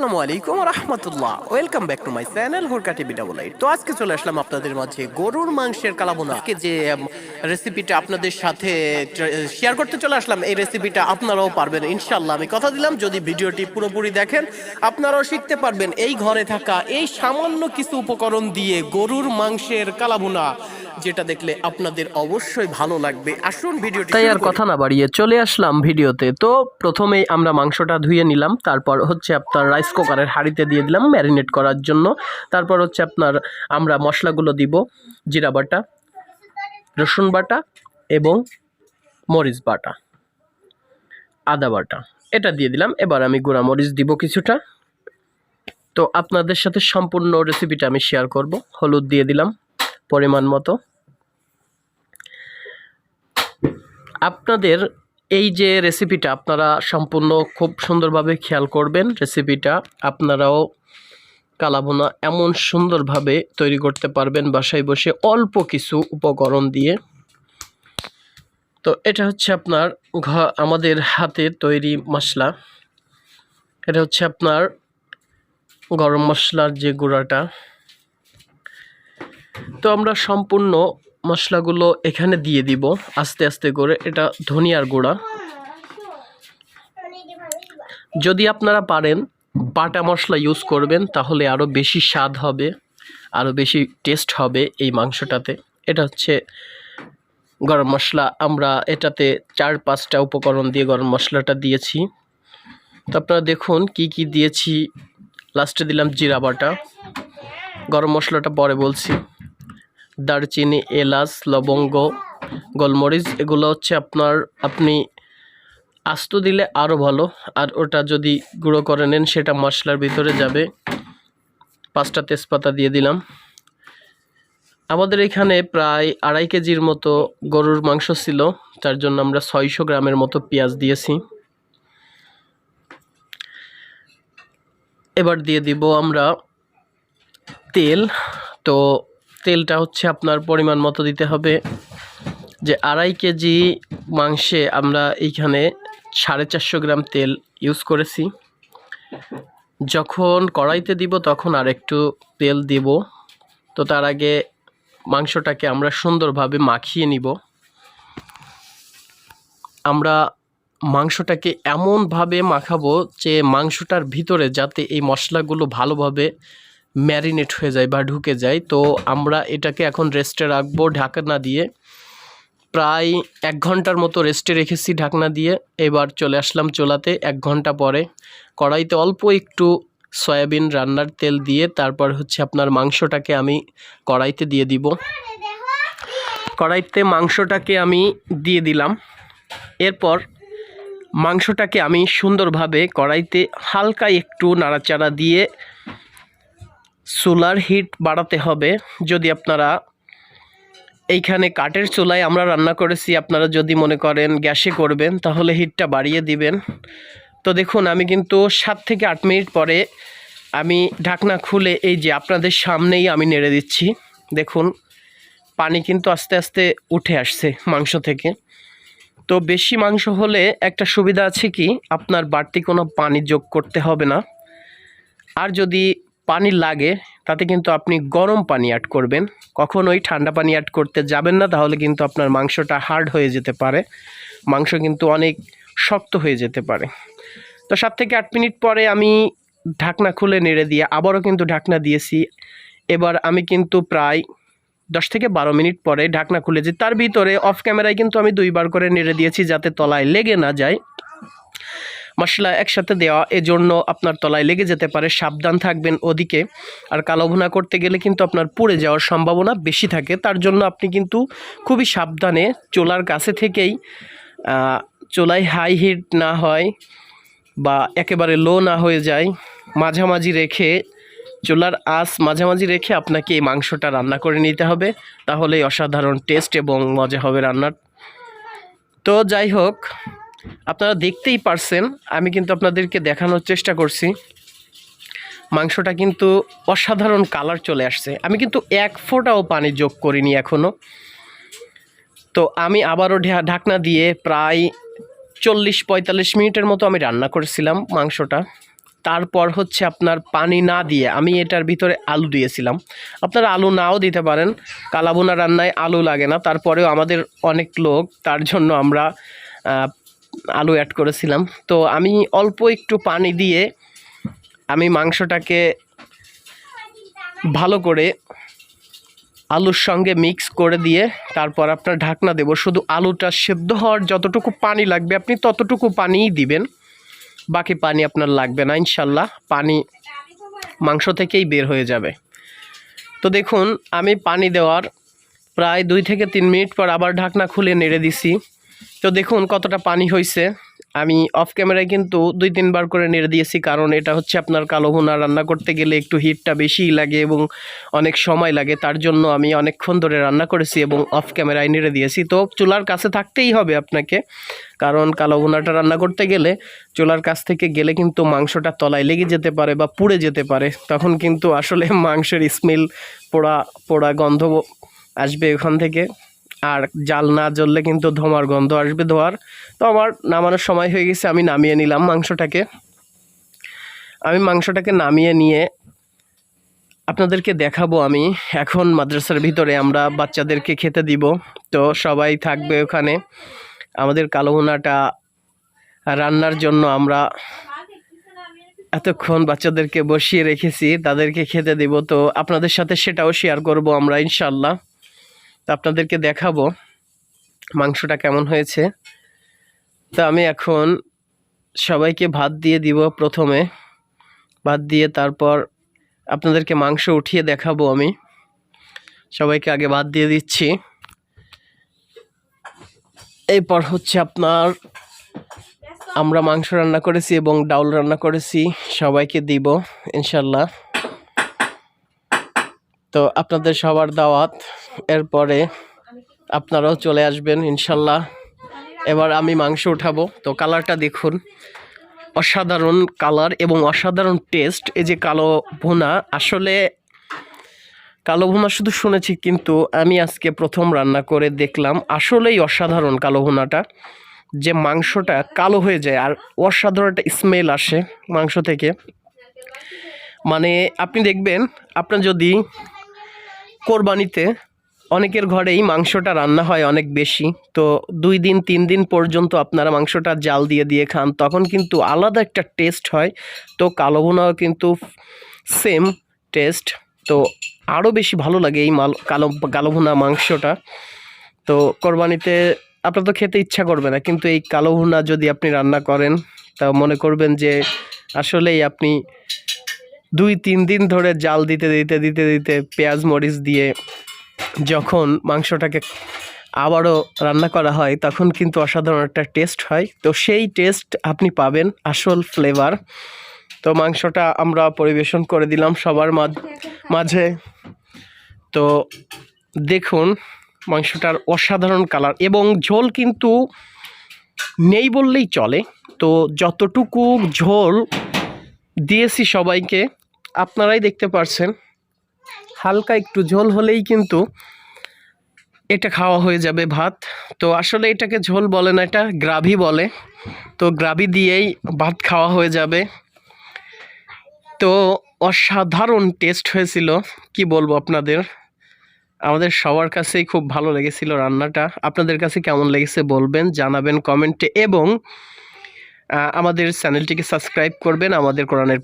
আসসালামু আলাইকুম রহমতুল্লাহ। Welcome back to my channel হুরকা TV double eight তো আজকে চলে আসলাম আপনাদের মাঝে গরুর মাংসের কালাবোনা আজকে যে রেসিপিটা আপনাদের সাথে শেয়ার করতে চলে আসলাম, এই রেসিপিটা আপনারাও পারবেন ইনশাল্লাহ আমি কথা দিলাম, যদি ভিডিওটি পুরোপুরি দেখেন, আপনারাও শিখতে পারবেন, এই ঘরে থাকা এই সামান্য কিছু উপকরণ দিয়ে গরুর মাংসের কালাবোনা যেটা দেখলে আপনাদের অবশ্যই ভালো লাগবে। আসুন ভিডিওটি তাই আর কথা না বাড়িয়ে চলে আসলাম ভিডিওতে। তো প্রথমেই আমরা মাংসটা ধুয়ে নিলাম তারপর হচ্ছে আপনার রাইস কুকারের হাঁড়িতে দিয়ে দিলাম ম্যারিনেট করার জন্য। তারপর হচ্ছে আপনার আমরা মশলাগুলো দিব জিরা বাটা রসুন বাটা এবং মরিচ বাটা আদা বাটা। এটা দিয়ে দিলাম এবার আমি গুঁড়া মরিচ দিব কিছুটা। তো আপনাদের সাথে সম্পূর্ণ রেসিপিটা আমি শেয়ার করব। হলুদ দিয়ে দিলাম। পরিমাণ মতো। আপনাদের এই যে রেসিপিটা আপনারা সম্পূর্ণ খুব সুন্দরভাবে খেয়াল করবেন। রেসিপিটা আপনারাও কালাভুনা এমন সুন্দরভাবে তৈরি করতে পারবেন বাসায় বসে অল্প কিছু উপকরণ দিয়ে। তো এটা হচ্ছে আপনার ঘ- আমাদের হাতে তৈরি মশলা। এটা হচ্ছে আপনার গরম মশলার যে গুঁড়াটা। তো আমরা সম্পূর্ণ মশলাগুলো এখানে দিয়ে দিব আস্তে আস্তে করে। এটা ধনিয়ার গুঁড়া। যদি আপনারা পারেন, বাটা মশলা ইউজ করবেন, তাহলে আরও বেশি স্বাদ হবে আরও বেশি টেস্ট হবে এই মাংসটাতে। এটা হচ্ছে গরম মশলা। আমরা এটাতে চার পাঁচটা উপকরণ দিয়ে গরম মশলাটা দিয়েছি। তো আপনারা দেখুন কি কি দিয়েছি। লাস্টে দিলাম জিরা বাটা। গরম মশলাটা পরে বলছি। দারচিনি, এলাচ, লবঙ্গ, গোলমরিচ, এগুলো হচ্ছে আপনার, আপনি আস্ত দিলে আরও ভালো। আর ওটা যদি গুঁড়ো করে নেন, সেটা মশলার ভিতরে যাবে। পাঁচটা তেজপাতা দিয়ে দিলাম। আমাদের এখানে প্রায় আড়াই কেজির মতো গরুর মাংস ছিল তার জন্য আমরা ছয়শো গ্রামের মতো পেঁয়াজ দিয়েছি। এবার দিয়ে দিব আমরা তেল। তো তেলটা হচ্ছে আপনার পরিমাণ মতো দিতে হবে। যে আড়াই কেজি মাংসে আমরা এইখানে সাড়ে চারশো গ্রাম তেল ইউজ করেছি। যখন কড়াইতে দিব তখন আর একটু তেল দিব। তো তার আগে মাংসটাকে আমরা সুন্দরভাবে মাখিয়ে নিব। আমরা মাংসটাকে এমনভাবে মাখাবো যে মাংসটার ভিতরে যাতে এই মশলাগুলো ভালোভাবে ম্যারিনেট হয়ে যায় বা ঢুকে যায়, তো আমরা এটাকে এখন রেস্টে রাখব ঢাকনা দিয়ে। প্রায় এক ঘণ্টার মতো রেস্টে রেখেছি ঢাকনা দিয়ে। এবার চলে আসলাম চোলাতে এক ঘণ্টা পরে। কড়াইতে অল্প একটু সয়াবিন রান্নার তেল দিয়ে তারপর হচ্ছে আপনার মাংসটাকে আমি কড়াইতে দিয়ে দিব। কড়াইতে মাংসটাকে আমি দিয়ে দিলাম। এরপর মাংসটাকে আমি সুন্দরভাবে কড়াইতে হালকা একটু নাড়াচাড়া দিয়ে চুলার হিট বাড়াতে হবে। যদি আপনারা এইখানে কাঠের চুলায় আমরা রান্না করেছি, আপনারা যদি মনে করেন গ্যাসে করবেন, তাহলে হিটটা বাড়িয়ে দিবেন। তো দেখুন, আমি কিন্তু সাত থেকে আট মিনিট পরে আমি ঢাকনা খুলে এই যে আপনাদের সামনেই আমি নেড়ে দিচ্ছি। দেখুন, পানি কিন্তু আস্তে আস্তে উঠে আসছে মাংস থেকে। তো বেশি মাংস হলে একটা সুবিধা আছে কি? আপনার বাড়তি কোনো পানি যোগ করতে হবে না। আর যদি পানি লাগে, তাতে কিন্তু আপনি গরম পানি অ্যাড করবেন। কখনোই ঠান্ডা পানি অ্যাড করতে যাবেন না, তাহলে কিন্তু আপনার মাংসটা হার্ড হয়ে যেতে পারে। মাংস কিন্তু অনেক শক্ত হয়ে যেতে পারে। তো সাত থেকে আট মিনিট পরে আমি ঢাকনা খুলে নেড়ে দিয়ে আবারও কিন্তু ঢাকনা দিয়েছি। এবার আমি কিন্তু প্রায় দশ থেকে বারো মিনিট পরে ঢাকনা খুলেছি। তার ভিতরে অফ ক্যামেরায় কিন্তু আমি দুইবার করে নেড়ে দিয়েছি যাতে তলায় লেগে না যায়। মশলা একসাথে দেওয়া, এজন্য আপনার তলায় লেগে যেতে পারে, সাবধান থাকবেন ওদিকে। আর কালো ভুনা করতে গেলে কিন্তু আপনার পুড়ে যাওয়ার সম্ভাবনা বেশি থাকে। তার জন্য আপনি কিন্তু খুবই সাবধানে চোলার কাছে থেকেই চোলায় হাই হিট না হয় বা একেবারে লো না হয়ে যায়, মাঝামাঝি রেখে, চুলার আঁচ মাঝামাঝি রেখে আপনাকে এই মাংসটা রান্না করে নিতে হবে। তাহলেই অসাধারণ টেস্ট এবং মজা হবে রান্নার। তো যাই হোক আপনারা দেখতেই পারছেন, আমি কিন্তু আপনাদেরকে দেখানোর চেষ্টা করছি। মাংসটা কিন্তু অসাধারণ কালার চলে আসছে। আমি কিন্তু এক ফোঁটাও পানি যোগ করিনি এখনও তো আমি আবারও ঢাকনা দিয়ে প্রায় চল্লিশ পঁয়তাল্লিশ মিনিটের মতো আমি রান্না করেছিলাম মাংসটা। তারপর হচ্ছে আপনার পানি না দিয়ে আমি এটার ভিতরে আলু দিয়েছিলাম। আপনারা আলু নাও দিতে পারেন। কালাবোনা রান্নায় আলু লাগে না। তারপরেও আমাদের অনেক লোক, তার জন্য আমরা আলু অ্যাড করেছিলাম। তো আমি অল্প একটু পানি দিয়ে আমি মাংসটাকে ভালো করে আলুর সঙ্গে মিক্স করে দিয়ে তারপর আপনার ঢাকনা দেব। শুধু আলুটা সেদ্ধ হওয়ার যতটুকু পানি লাগবে আপনি ততটুকু পানিই দিবেন। বাকি পানি আপনার লাগবে না, ইনশাল্লাহ। পানি মাংস থেকেই বের হয়ে যাবে। তো দেখুন, আমি পানি দেওয়ার প্রায় দুই থেকে তিন মিনিট পর আবার ঢাকনা খুলে নেড়ে দিছি। তো দেখুন কতটা পানি হয়েছে আমি অফ ক্যামেরায় কিন্তু দুই, তিনবার করে নেড়ে দিয়েছি, কারণ এটা হচ্ছে আপনার কালো ভুনা। রান্না করতে গেলে একটু হিটটা বেশিই লাগে এবং অনেক সময় লাগে, তার জন্য আমি অনেকক্ষণ ধরে রান্না করেছি এবং অফ ক্যামেরায় নেড়ে দিয়েছি। তো চুলার কাছে থাকতেই হবে আপনাকে, কারণ কালো ভুনাটা রান্না করতে গেলে চুলার কাছ থেকে গেলে কিন্তু মাংসটা তলায় লেগে যেতে পারে বা পুড়ে যেতে পারে। তখন কিন্তু আসলে মাংসের স্মেল পোড়া পোড়া গন্ধ আসবে ওখান থেকে। আর জাল না জ্বললে কিন্তু ধোঁয়ার গন্ধ আসবে ধোয়ার। তো আমার নামানোর সময় হয়ে গেছে, আমি নামিয়ে নিলাম মাংসটাকে। আমি মাংসটাকে নামিয়ে নিয়ে আপনাদেরকে দেখাবো আমি। এখন মাদ্রাসার ভিতরে আমরা বাচ্চাদেরকে খেতে দিব। তো সবাই থাকবে ওখানে। আমাদের কালো ভুনাটা রান্নার জন্য আমরা এতক্ষণ বাচ্চাদেরকে বসিয়ে রেখেছি, তাদেরকে খেতে দিব। তো আপনাদের সাথে সেটাও শেয়ার করব আমরা ইনশাল্লাহ তো আপনাদেরকে দেখাবো মাংসটা কেমন হয়েছে। তা আমি এখন সবাইকে ভাত দিয়ে দিব প্রথমে। ভাত দিয়ে তারপর আপনাদেরকে মাংস উঠিয়ে দেখাবো আমি। সবাইকে আগে ভাত দিয়ে দিচ্ছি। এরপর হচ্ছে আপনার আমরা মাংস রান্না করেছি এবং ডাউল রান্না করেছি। সবাইকে দিব, ইনশাল্লাহ। তো আপনাদের সবার দাওয়াত। এরপরে আপনারাও চলে আসবেন, ইনশাল্লাহ। এবার আমি মাংস উঠাবো। তো কালারটা দেখুন। অসাধারণ কালার এবং অসাধারণ টেস্ট। এই যে কালো ভুনা, আসলে কালো ভুনা শুধু শুনেছি, কিন্তু আমি আজকে প্রথম রান্না করে দেখলাম। আসলেই অসাধারণ কালো ভুনাটা। যে মাংসটা কালো হয়ে যায় আর অসাধারণ একটা স্মেল আসে মাংস থেকে। মানে আপনি দেখবেন, আপনার যদি কোরবানিতে অনেকের ঘরেই মাংসটা রান্না হয় অনেক বেশি। তো দুই দিন, তিন দিন পর্যন্ত আপনারা মাংসটা জাল দিয়ে দিয়ে খান, তখন কিন্তু আলাদা একটা টেস্ট হয়। তো কালো ভুনাও কিন্তু সেম টেস্ট তো আরও বেশি ভালো লাগে এই মাল কালো কালো ভুনা মাংসটা। তো কোরবানিতে আপনার তো খেতে ইচ্ছা করবে না, কিন্তু এই কালো ভুনা যদি আপনি রান্না করেন, তা মনে করবেন যে আসলেই আপনি দুই, তিন দিন ধরে জাল দিতে দিতে দিতে দিতে পেঁয়াজ, মরিচ দিয়ে যখন মাংসটাকে আবারও রান্না করা হয়, তখন কিন্তু অসাধারণ একটা টেস্ট হয়। তো সেই টেস্ট আপনি পাবেন আসল ফ্লেভার তো মাংসটা আমরা পরিবেশন করে দিলাম সবার মাঝ- তো দেখুন, মাংসটার অসাধারণ কালার এবং ঝোল কিন্তু নেই বললেই চলে। তো যতটুকু ঝোল দিয়েছি সবাইকে, আপনারাই দেখতে পারছেন। হালকা একটু ঝোল হলেই কিন্তু এটা খাওয়া হয়ে যাবে ভাত। তো আসলে এটাকে ঝোল বলে না, এটা গ্রাভি বলে। তো গ্রাভি দিয়েই ভাত খাওয়া হয়ে যাবে। তো অসাধারণ টেস্ট হয়েছিল, কি বলব আপনাদের? আমাদের সবার কাছেই খুব ভালো লেগেছিল রান্নাটা। আপনাদের কাছে কেমন লেগেছে বলবেন, জানাবেন কমেন্টে এবং আমাদের চ্যানেলটিকে সাবস্ক্রাইব করবেন, আমাদের কোরআনের